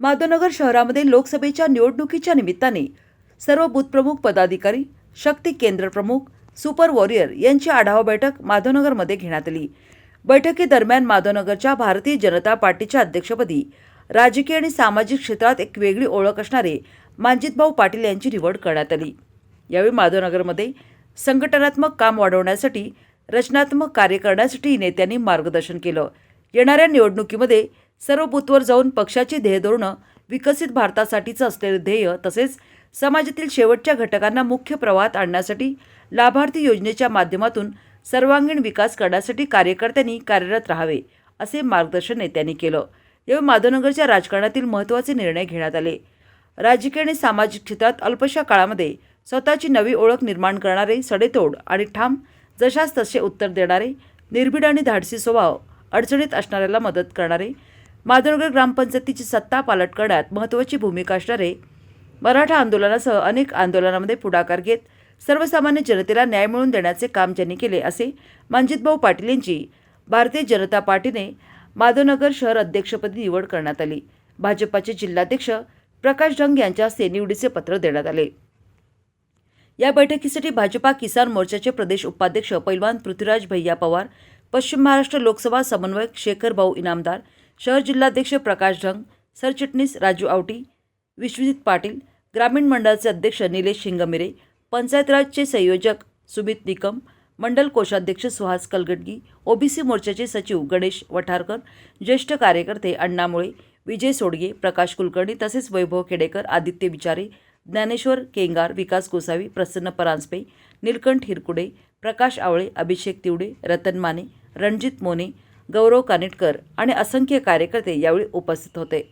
माधवनगर शहरामध्ये लोकसभेच्या निवडणुकीच्या निमित्ताने सर्व बूथप्रमुख पदाधिकारी शक्ती केंद्र प्रमुख सुपर वॉरियर यांची आढावा बैठक माधवनगरमध्ये घेण्यात आली. बैठकीदरम्यान माधवनगरच्या भारतीय जनता पार्टीच्या अध्यक्षपदी राजकीय आणि सामाजिक क्षेत्रात एक वेगळी ओळख असणारे मांजितभाऊ पाटील यांची निवड करण्यात आली. यावेळी माधवनगरमध्ये संघटनात्मक काम वाढवण्यासाठी रचनात्मक कार्य करण्यासाठी नेत्यांनी मार्गदर्शन केलं. येणाऱ्या निवडणुकीमध्ये सर्व बूथवर जाऊन पक्षाची ध्येयधोरणं विकसित भारतासाठीचं असलेलं ध्येय तसेच समाजातील शेवटच्या घटकांना मुख्य प्रवाहात आणण्यासाठी लाभार्थी योजनेच्या माध्यमातून सर्वांगीण विकास करण्यासाठी कार्यकर्त्यांनी कार्यरत राहावे असे मार्गदर्शन नेत्यांनी केलं. यावेळी माधवनगरच्या राजकारणातील महत्त्वाचे निर्णय घेण्यात आले. राजकीय आणि सामाजिक क्षेत्रात अल्पशा काळामध्ये स्वतःची नवी ओळख निर्माण करणारे सडेतोड आणि ठाम जशास तसे उत्तर देणारे निर्भीड आणि धाडसी स्वभाव अडचणीत असणाऱ्याला मदत करणारे माधवनगर ग्रामपंचायतीची सत्ता पालट करण्यात महत्त्वाची भूमिका असणारे मराठा आंदोलनासह अनेक आंदोलनामध्ये पुढाकार घेत सर्वसामान्य जनतेला न्याय मिळवून देण्याचे काम ज्यांनी केले असे मनजितभाऊ पाटील यांची भारतीय जनता पार्टीने माधवनगर शहर अध्यक्षपदी निवड करण्यात आली. भाजपाचे जिल्हाध्यक्ष प्रकाश ढंग यांच्या हस्ते निवडीचे पत्र देण्यात आले. या बैठकीसाठी भाजपा किसान मोर्चाचे प्रदेश उपाध्यक्ष पैलवान पृथ्वीराज भैया पवार पश्चिम महाराष्ट्र लोकसभा समन्वयक शेखर भाऊ इनामदार शहर जिल्हाध्यक्ष प्रकाश ढंग सरचिटणीस राजू आवटी विश्वजित पाटील ग्रामीण मंडळाचे अध्यक्ष निलेश शिंगमिरे पंचायतराजचे संयोजक सुमित निकम मंडल कोषाध्यक्ष सुहास कलगडगी ओबीसी मोर्चाचे सचिव गणेश वठारकर ज्येष्ठ कार्यकर्ते अण्णामुळे विजय सोडगे प्रकाश कुलकर्णी तसेच वैभव खेडेकर आदित्य विचारे ज्ञानेश्वर केंगार विकास गोसावी प्रसन्न परांजपे नीलकंठ हिरकुडे प्रकाश आवळे अभिषेक तिवडे रतन माने रणजित मोने गौरव कानिटकर आणि असंख्य कार्यकर्ते यावेळी उपस्थित होते.